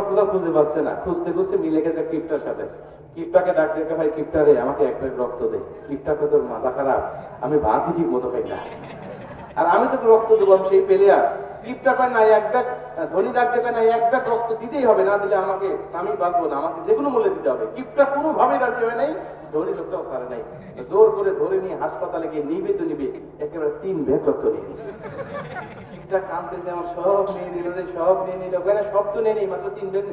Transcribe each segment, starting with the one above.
কোথাও খুঁজে পাচ্ছে না। খুঁজতে খুঁজতে মিলে গেছে কিপটার সাথে। কিপটাকে ডাক দেখে ভাই কিপটা রে আমাকে এক প্লেট রক্ত দে। কিপটাকে তোর মাথা খারাপ। আমি ভাতই ঠিক মতো খাই না। আর আমি তোকে রক্ত দেবো, আমি সেই পেলে কিপটা কয় না এক ব্যাগ ধনী ডাক দেখে না এক ব্যাগ রক্ত দিতেই হবে, না দিলে আমাকে, আমি বাঁচবো না। আমাকে যেগুলো মূল্যে দিতে হবে। কিপটা কোনোভাবেই রাজি হয় নাই। ধনী লোকটাও সারে নাই। জোর করে ধরে নিয়ে হাসপাতালে গিয়ে নিবে তো নিবে একেবারে তিন ব্যাগ রক্ত নিয়ে নিছে। ঠিকঠাক কাঁদতেছে আমার, সব নিয়ে নিল সব নিয়ে নিল। ওখানে সব তো নিয়ে নেই, মাত্র তিন নিয়েছি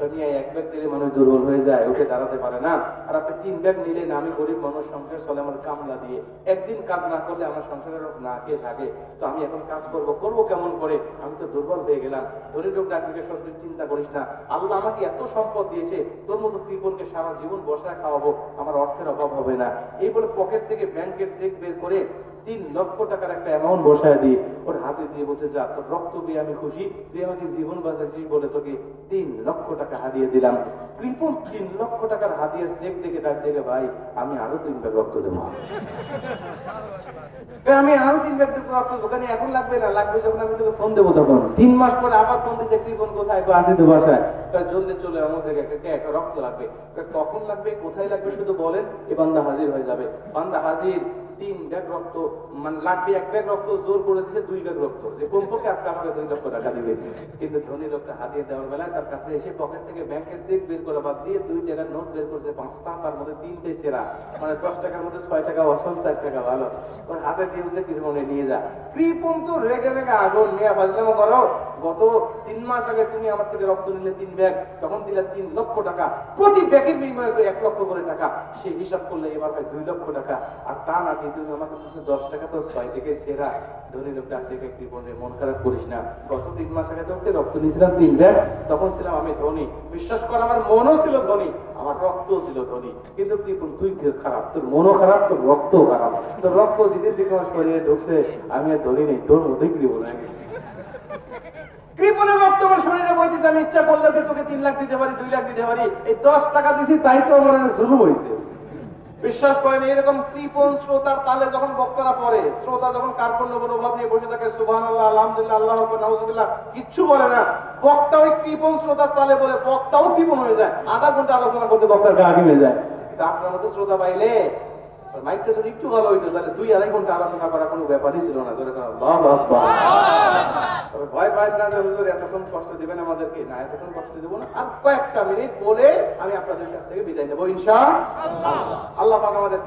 তো নিয়ে এক ব্যাগ মানুষ দুর্বল হয়ে যায়, উঠে দাঁড়াতে পারে না। আর আপনি তিন ব্যাগ আমি গরিব মানুষ, সংসার চলে আমার কামলা দিয়ে। একদিন কাজ না করলে আমার সংসারের লোক না খেয়ে থাকে। তো আমি এখন কাজ করব করব কেমন করে? আমি তো দুর্বল হয়ে গেলাম। ধনী লোক ডাকদিকে চিন্তা করিস না। আল্লাহ আমাকে এত সম্পদ দিয়েছে, তোর মতো সারা জীবন বসায় খাওয়াবো, আমার অর্থের অভাব হবে না। এই বলে পকেট থেকে ব্যাংকের চেক বের করে তিন লক্ষ টাকার একটা অ্যামাউন্ট বসায় দিয়ে ওর হাতে দিয়ে বলছে যা তোর রক্ত দিয়ে আমি খুশি। তুই আমাকে জীবন বাঁচাচ্ছিস বলে তোকে তিন লক্ষ টাকা হারিয়ে দিলাম। কৃপন তিন লক্ষ টাকার হাতিয়ে চেক দেখে ডাক দেখে ভাই আমি আরও তিন ব্যাগ রক্ত দেবো। আমি আরও তিন ব্যাগ রক্ত দেবো। কেন এখন লাগবে না লাগবে যখন আমি তোকে ফোন দেবো তখন। তিন মাস পরে আবার ফোন দিয়েছে কৃপন কোথায়? কয়, আসি তো বাসায় জলদি চলে আমার জায়গায় একটা রক্ত লাগবে। কখন লাগবে? কোথায় লাগবে? শুধু বলেন এ বান্দা হাজির হয়ে যাবে। বান্দা হাজির তিন ব্যাগ রক্ত মানে লাগবে এক ব্যাগ রক্ত, জোর করে দিছে দুই ব্যাগ রক্ত। যে কমপক্ষে আজকে আমাকে দুই লক্ষ টাকা দিবে। কিন্তু ধনী লোকটা হাতিয়ে দেওয়ার বেলায় তার কাছে এসে পকেট থেকে ব্যাংকের চেক বের করে বাদ দিয়ে দুই টাকার নোট বের করছে, পাঁচটা, তার মধ্যে তিনটে সেরা। মানে দশ টাকার মধ্যে ছয় টাকা, অসল চার টাকা, ভালো। ওর হাতে দিয়ে হচ্ছে মনে নিয়ে যা। কৃপন তো রেগে রেগে আগুন নিয়ে বাজলামো করো গত তিন মাস আগে তুমি আমার থেকে রক্ত নিলে তিন ব্যাগ, তখন দিলে তিন লক্ষ টাকা। প্রতি ব্যাগের বিনিময়ে এক লক্ষ করে টাকা। সেই হিসাব করলে এবার হয় দুই লক্ষ টাকা। আর তা না দিয়ে তুমি আমাকে দিচ্ছ দশ টাকা তো ছয় থেকে সেরা ধনী লোক ডাক থেকে কৃপণের মন খারাপ করিস না। গত তিন মাস আগে তোকে রক্ত নিয়েছিলাম তিন ব্যাগ, তখন ছিলাম আমি ধনী। বিশ্বাস কর, আমার মনও ছিল ধনী, আমার রক্তও ছিল ধনী। কিন্তু তুই খারাপ, তোর মনও খারাপ, তোর রক্তও খারাপ। তোর রক্ত যেদিন থেকে আমার শরীরে ঢুকছে, আমি আর ধনী নেই, তোর মধ্যেই কৃপণ হয়ে গেছি। কৃপণের রক্ত আমার শরীরে বইতেছে, আমি ইচ্ছা তোকে তিন লাখ দিতে পারি, দুই লাখ দিতে পারি? এই দশ টাকা দিছি, তাই তো আমার জুলুম হয়েছে বিশ্বাস করেন, এরকম শ্রোতার তালে যখন বক্তারা পড়ে, শ্রোতা যখন কার্পণ্য মনোভাব নিয়ে বসে থাকে সুবাহ আল্লাহ আল্লাহ কিচ্ছু বলে না। বক্তা ওই কৃপণ শ্রোতার তালে বলে, বক্তাও কৃপণ হয়ে যায়, আধা ঘণ্টা আলোচনা করতে বক্তার গা ঘিমে যায়। কিন্তু আপনার মতো শ্রোতা পাইলে মাইকটা যদি একটু ভালো হইতো, তাহলে দুই আড়াই ঘণ্টা আলোচনা করা কোনো ব্যাপারই ছিল না। এতক্ষণ কষ্ট দিবেন আমাদেরকে। না, এতক্ষণ কষ্ট দেবো না। আর কয়েকটা মিনিট বলে আমি আপনাদের কাছ থেকে বিদায় নেব, ইনশা আল্লাহ। পাক আমাদের